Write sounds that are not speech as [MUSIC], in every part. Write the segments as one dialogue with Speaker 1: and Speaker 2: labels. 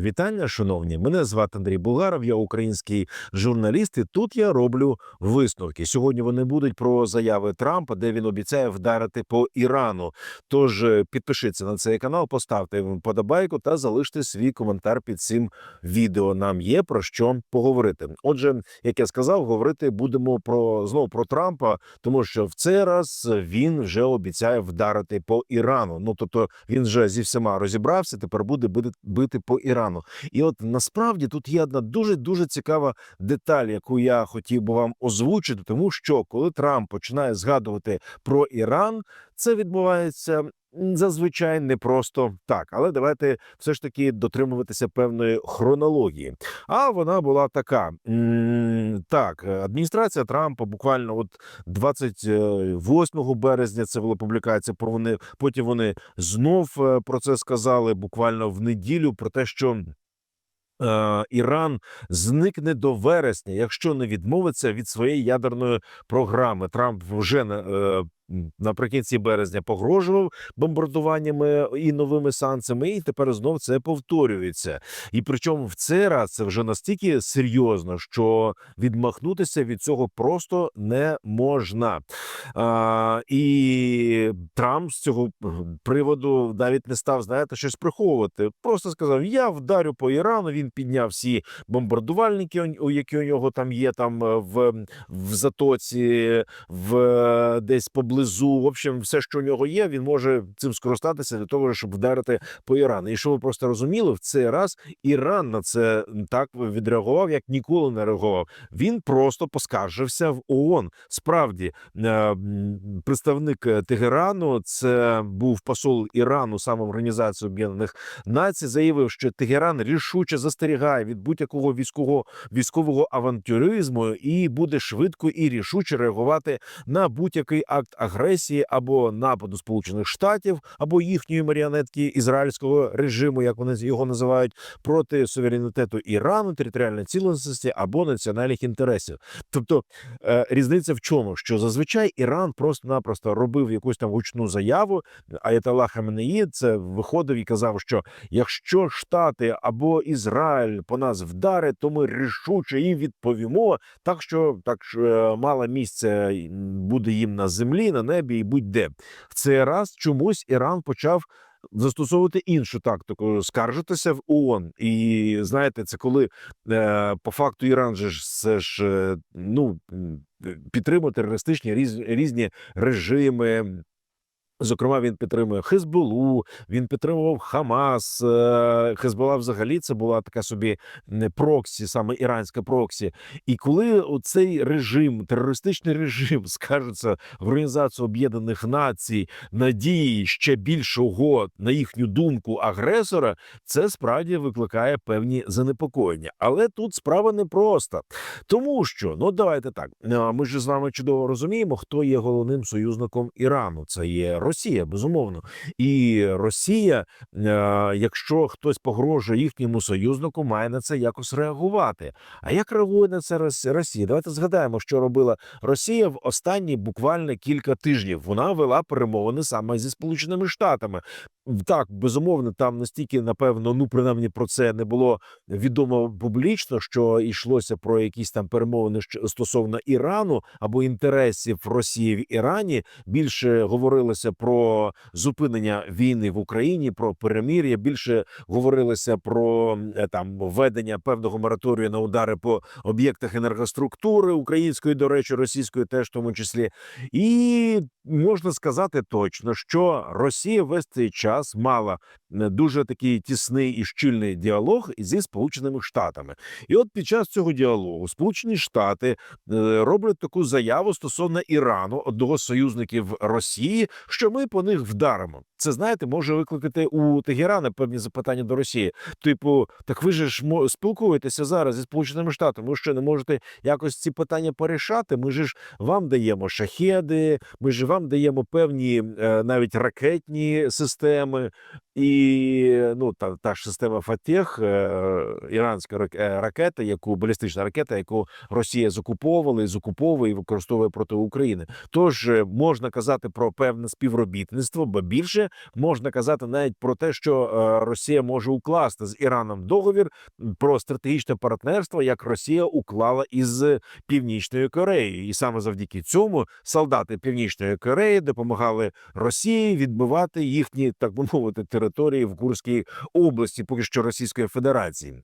Speaker 1: Вітання, шановні. Мене звати Андрій Булгаров, я український журналіст. І тут я роблю висновки. Сьогодні вони будуть про заяви Трампа, де він обіцяє вдарити по Ірану. Тож е, підпишіться на цей канал, поставте вподобайку та залиште свій коментар під цим відео. Нам є про що поговорити. Отже, як я сказав, говорити будемо про знову про Трампа, тому що в цей раз він вже обіцяє вдарити по Ірану. Ну тобто він вже зі всіма розібрався. Тепер буде бити, бити по Ірану. І от насправді тут є одна дуже дуже цікава деталь, яку я хотів би вам озвучити, тому що коли Трамп починає згадувати про Іран, це відбувається. Зазвичай не просто так, але давайте все ж таки дотримуватися певної хронології. А вона була така: так, е, адміністрація Трампа буквально от 28 березня це була публікація. Про вони потім вони знов е, про це сказали буквально в неділю. Про те, що е, Іран зникне до вересня, якщо не відмовиться від своєї ядерної програми. Трамп вже е, Наприкінці березня погрожував бомбардуваннями і новими санкціями, і тепер знов це повторюється. І причому в цей раз це вже настільки серйозно, що відмахнутися від цього просто не можна. А, і Трамп з цього приводу навіть не став знаєте, щось приховувати. Просто сказав: Я вдарю по Ірану. Він підняв всі бомбардувальники, які у нього там є, там е, в, в затоці, в е, десь поблизу. В общем, все, що у нього є, він може цим скористатися для того, щоб вдарити по Ірану. І що ви просто розуміли, в цей раз Іран на це так відреагував, як ніколи не реагував. Він просто поскаржився в ООН. Справді, е, представник е, Тегерану, це був посол Ірану саме в Організації Об'єднаних Націй, заявив, що Тегеран рішуче застерігає від будь-якого військового військового авантюризму і буде швидко і рішуче реагувати на будь-який акт агресії або нападу Сполучених Штатів, або їхньої маріонетки ізраїльського режиму, як вони його називають, проти суверенітету Ірану, територіальної цілісності або національних інтересів. Тобто е, різниця в чому? Що зазвичай Іран просто-напросто робив якусь там гучну заяву. Аятолла Хаменеї це виходив і казав, що якщо Штати або Ізраїль по нас вдарить, то ми рішуче їм відповімо. Так що так що е, мало місце буде їм на землі, на небі і будь-де. В цей раз чомусь Іран почав. Застосовувати іншу тактику, скаржитися в ООН. І знаєте, це коли е, по факту Іран же ж ж е, ну підтримує терористичні різ, різні режими. Зокрема, він підтримує Хезболу, він підтримував Хамас. е, Хезбола взагалі це була така собі не проксі, саме іранська проксі. І коли цей режим, терористичний режим, [LAUGHS] скажеться в Організацію Об'єднаних Націй надії ще більшого, на їхню думку, агресора, це справді викликає певні занепокоєння. Але тут справа непроста, тому що ну давайте так. Ми ж з вами чудово розуміємо, хто є головним союзником Ірану. Це є Росія, безумовно. І Росія, е, якщо хтось погрожує їхньому союзнику, має на це якось реагувати. А як реагує на це Рос- Росія? Давайте згадаємо, що робила Росія в останні буквально кілька тижнів. Вона вела перемовини саме зі Сполученими Штатами. Так, безумовно, там настільки, напевно, ну принаймні про це не було відомо публічно, що йшлося про якісь там перемовини стосовно Ірану або інтересів Росії в Ірані. Більше говорилося про зупинення війни в Україні, про перемір'я. Більше говорилося про е, там введення певного мораторію на удари по об'єктах енергоструктури української, до речі, російської теж в тому числі. І можна сказати точно, що Росія весь цей час мала е, дуже такий тісний і щільний діалог зі Сполученими Штатами. І от під час цього діалогу Сполучені Штати е, роблять таку заяву стосовно Ірану, одного союзників Росії, що ми по них вдаримо. Це знаєте, може викликати у Тегерана певні запитання до Росії. Типу, так ви же ж спілкуєтеся зараз зі Сполученими Штатами. Ви що не можете якось ці питання порішати? Ми ж вам даємо шахеди, ми ж вам даємо певні е, навіть ракетні системи. І ну та, та ж система Фатех, е, іранська е, ракета, яку балістична ракета, яку Росія закуповувала і закуповує і використовує проти України. Тож можна казати про певне спів. Співробітництво, бо більше можна казати навіть про те, що е, Росія може укласти з Іраном договір про стратегічне партнерство, як Росія уклала із Північною Кореєю, і саме завдяки цьому солдати Північної Кореї допомагали Росії відбивати їхні, так би мовити, території в Курській області, поки що Російської Федерації.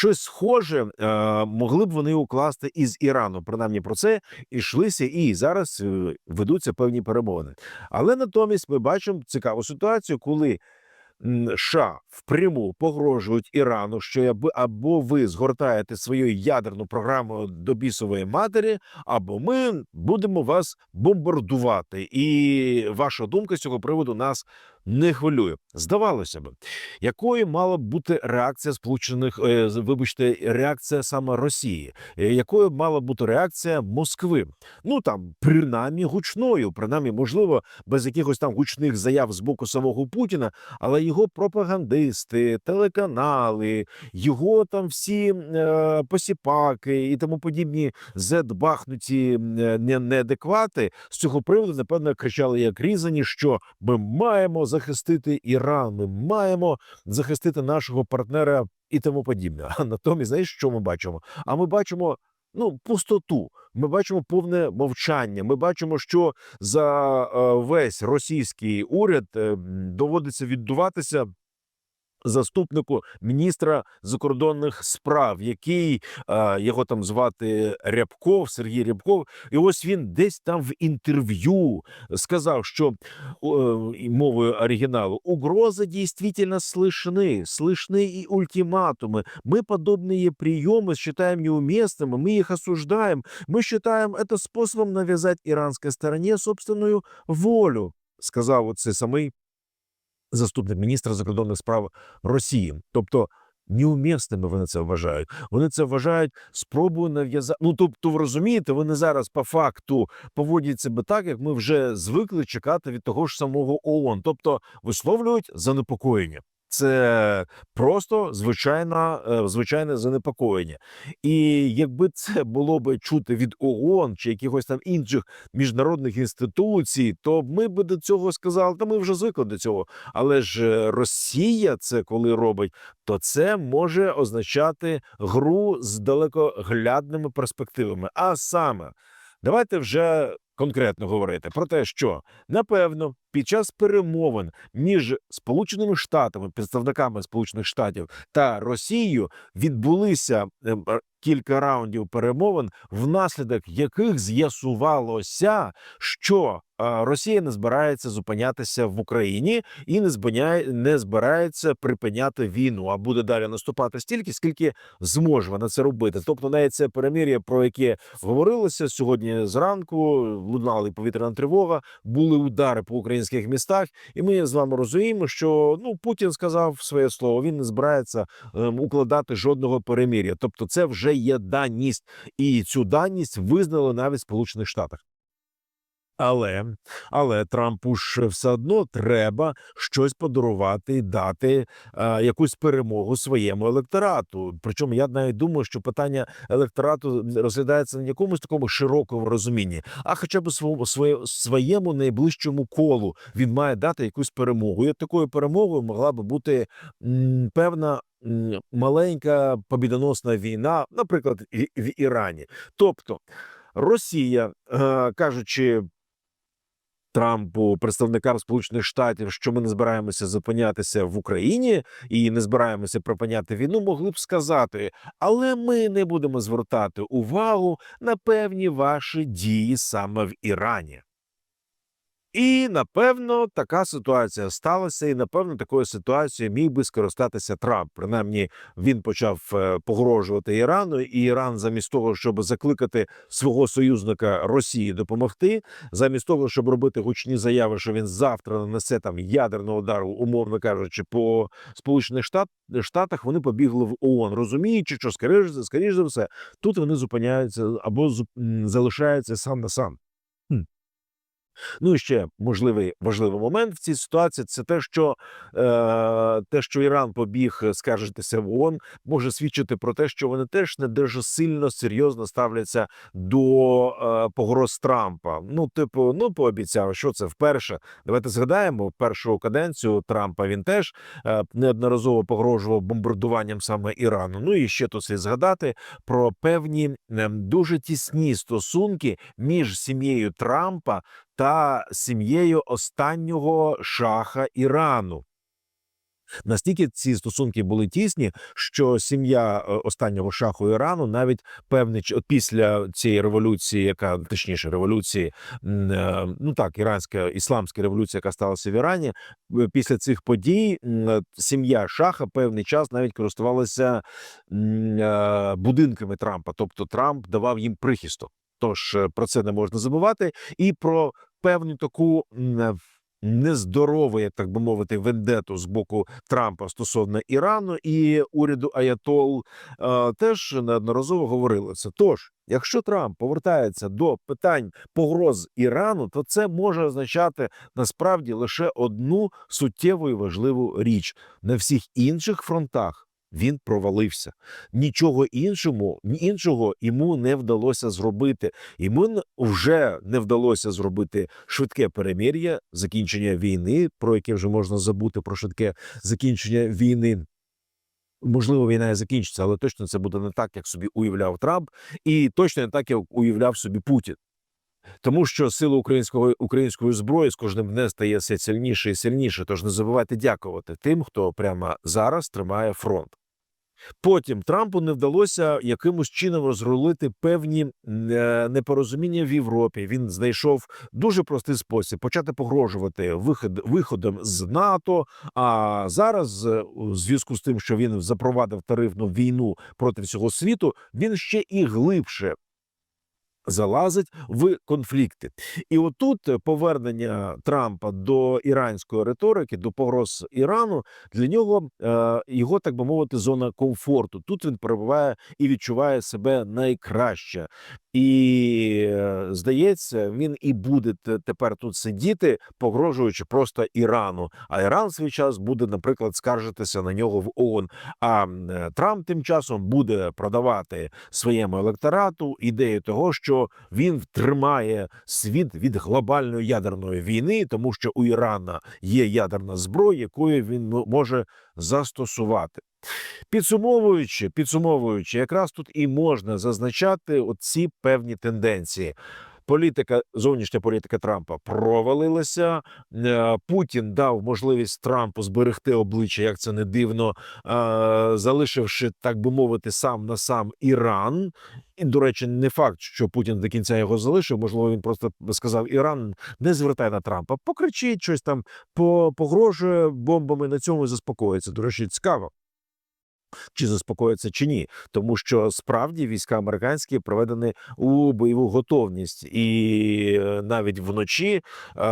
Speaker 1: Щось схоже е, могли б вони укласти із Іраном. Принаймні про це йшлися, і зараз е, ведуться певні перемовини. Але натомість ми бачимо цікаву ситуацію, коли США впряму погрожують Ірану, що або ви згортаєте свою ядерну програму до бісової матері, або ми будемо вас бомбардувати. І ваша думка з цього приводу нас не хвилює. Здавалося б, якою мала б бути реакція Сполучених, е, вибачте, реакція саме Росії, Е, якою мала б бути реакція Москви? Ну там принаймні гучною, принаймні, можливо, без якихось там гучних заяв з боку самого Путіна, але його пропагандисти, телеканали, його там всі е, посіпаки і тому подібні зедбахнуті е, не- неадеквати з цього приводу, напевно, кричали як різані, що ми маємо захистити Іран, ми маємо захистити нашого партнера і тому подібне. А натомість, знаєш, що ми бачимо? А ми бачимо. Ну, пустоту. Ми бачимо повне мовчання. Ми бачимо, що за е, весь російський уряд е, доводиться віддуватися заступнику міністра закордонних справ, який е, його там звати Рябков, Сергій Рябков. І ось він десь там в інтерв'ю сказав, що о, і мовою оригіналу угрозы действительно слышны, слышны и ультиматумы. Мы подобные приемы считаем неуместными, мы их осуждаем, мы считаем это способом навязать иранской стороне собственную волю, сказав оце самий заступник міністра закордонних справ Росії. Тобто неумісними вони це вважають. Вони це вважають спробою нав'язати. Ну тобто, ви розумієте, вони зараз по факту поводять себе так, як ми вже звикли чекати від того ж самого ООН. Тобто висловлюють занепокоєння. Це просто звичайна, е, звичайне занепокоєння. І якби це було би чути від ООН чи якихось там інших міжнародних інституцій, то ми би до цього сказали, та ми вже звикли до цього. Але ж Росія це коли робить, то це може означати гру з далекоглядними перспективами. А саме, давайте вже конкретно говорити про те, що напевно під час перемовин між Сполученими Штатами, представниками Сполучених Штатів та Росією відбулися е, кілька раундів перемовин, внаслідок яких з'ясувалося, що е, Росія не збирається зупинятися в Україні і не збиняє, не збирається припиняти війну, а буде далі наступати стільки, скільки зможе вона це робити. Тобто, навіть це перемир'я, про яке говорилося сьогодні зранку, лунала і повітряна тривога, були удари по українських містах, і ми з вами розуміємо, що ну Путін сказав своє слово. Він не збирається ем, укладати жодного перемир'я. Тобто, це вже є даність, і цю даність визнали навіть в Сполучених Штатах. Але, але Трампу ж все одно треба щось подарувати і дати е, якусь перемогу своєму електорату. Причому я навіть думаю, що питання електорату розглядається не якомусь такому широкому розумінні, а хоча б своєму своє, своєму найближчому колу він має дати якусь перемогу. І такою перемогою могла би бути м, певна. Маленька побідоносна війна, наприклад, в Ірані. Тобто Росія, е, кажучи Трампу, представникам Сполучених Штатів, що ми не збираємося зупинятися в Україні і не збираємося припиняти війну, могли б сказати, але ми не будемо звертати увагу на певні ваші дії саме в Ірані. І напевно така ситуація сталася, і напевно такою ситуацією міг би скористатися Трамп. Принаймні він почав е, погрожувати Ірану, і Іран, замість того, щоб закликати свого союзника Росії допомогти, замість того, щоб робити гучні заяви, що він завтра нанесе там ядерного удару, умовно кажучи, по Сполучених Штат, Штатах, вони побігли в ООН, розуміючи, що скоріш, скоріш за все тут вони зупиняються або залишаються сам на сам. Ну і ще можливий важливий момент в цій ситуації це те, що е, те, що Іран побіг скаржитися в ООН, може свідчити про те, що вони теж не дуже сильно серйозно ставляться до е, погроз Трампа. Ну, типу, ну пообіцяв, що це вперше. Давайте згадаємо першу каденцію Трампа. Він теж е, неодноразово погрожував бомбардуванням саме Ірану. Ну і ще тут слід згадати про певні е, дуже тісні стосунки між сім'єю Трампа та сім'єю останнього шаха Ірану. Настільки ці стосунки були тісні, що сім'я е, останнього шаху Ірану навіть певний після цієї революції, яка точніше революції, е, ну так, іранська ісламська революція, яка сталася в Ірані, е, після цих подій сім'я шаха певний час навіть користувалася будинками Трампа, тобто Трамп давав їм прихисток. Тож про це не можна забувати, і про певну таку е, нездорову, як так би мовити, вендету з боку Трампа стосовно Ірану і уряду Аятол е, теж неодноразово говорили це. Тож, якщо Трамп повертається до питань погроз Ірану, то це може означати насправді лише одну суттєву і важливу річ на всіх інших фронтах. Він провалився. Нічого іншому іншого йому не вдалося зробити. Йому вже не вдалося зробити швидке перемир'я, закінчення війни, про яке вже можна забути про швидке закінчення війни. Можливо, війна і закінчиться, але точно це буде не так, як собі уявляв Трамп, і точно не так, як уявляв собі Путін. Тому що сила українського української зброї з кожним днем стає все сильніше і сильніше. Тож не забувайте дякувати тим, хто прямо зараз тримає фронт. Потім Трампу не вдалося якимось чином розрулити певні е, непорозуміння в Європі. Він знайшов дуже простий спосіб почати погрожувати вихід виходом з НАТО. А зараз, е, у зв'язку з тим, що він запровадив тарифну війну проти всього світу, він ще і глибше. Залазить в конфлікти, і отут е, повернення Трампа до іранської риторики, до погроз Ірану для нього е, його так би мовити, зона комфорту. Тут він перебуває і відчуває себе найкраще, і е, здається, він і буде тепер тут сидіти, погрожуючи просто Ірану. А Іран свій час буде, наприклад, скаржитися на нього в ООН. А Трамп тим часом буде продавати своєму електорату ідею того, що він втримає світ від глобальної ядерної війни, тому що у Ірана є ядерна зброя, якою він може застосувати. Підсумовуючи, підсумовуючи, якраз тут і можна зазначати оці певні тенденції. Політика, зовнішня політика Трампа провалилася. Е, Путін дав можливість Трампу зберегти обличчя, як це не дивно, е, залишивши, так би мовити, сам на сам Іран. І, до речі, не факт, що Путін до кінця його залишив. Можливо, він просто сказав: Іран не звертай на Трампа, покричить щось там, по- погрожує бомбами. На цьому заспокоїться. До речі, цікаво чи заспокоїться чи ні, тому що справді війська американські проведені у бойову готовність, і е, навіть вночі, е,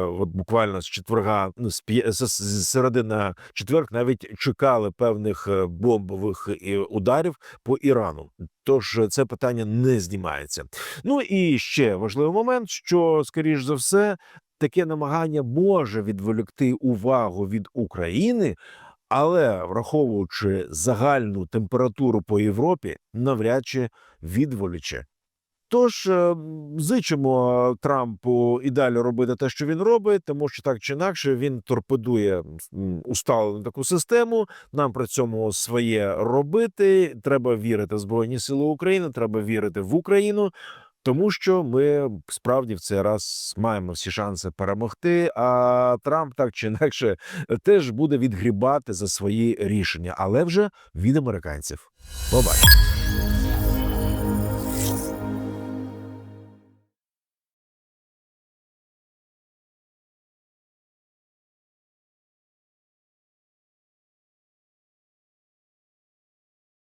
Speaker 1: от буквально з четверга, ну з середи на четверг, навіть чекали певних е, бомбових ударів по Ірану. Тож це питання не знімається. Ну і ще важливий момент, що скоріш за все. Таке намагання може відволікти увагу від України, але враховуючи загальну температуру по Європі, навряд чи відволіче. Тож е, зичимо Трампу і далі робити те, що він робить, тому що так чи інакше він торпедує усталену таку систему. Нам при цьому своє робити. Треба вірити в Збройні Сили України, треба вірити в Україну. Тому що ми справді в цей раз маємо всі шанси перемогти. А Трамп так чи інакше теж буде відгрібати за свої рішення, але вже від американців. Побачимо.